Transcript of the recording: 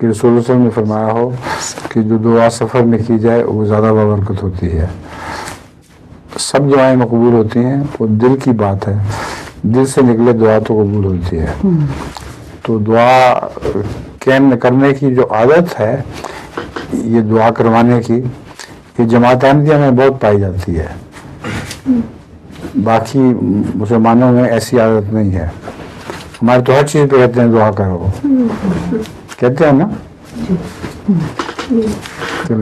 कि रसूल ने फरमाया हो कि जो दुआ सफ़र में की जाए वो ज़्यादा बाबरकत होती है। सब दुआएँ मकबूल होती हैं वो दिल की बात है। दिल से निकले दुआ तो कबूल होती है। तो दुआ कैम करने की जो आदत है ये दुआ करवाने की ये जमात अहमदिया में बहुत पाई जाती है। बाकी मुसलमानों में ऐसी आदत नहीं है। हमारे तो हर चीज़ पे कहते हैं दुआ करो। Quédate, ¿no? Sí.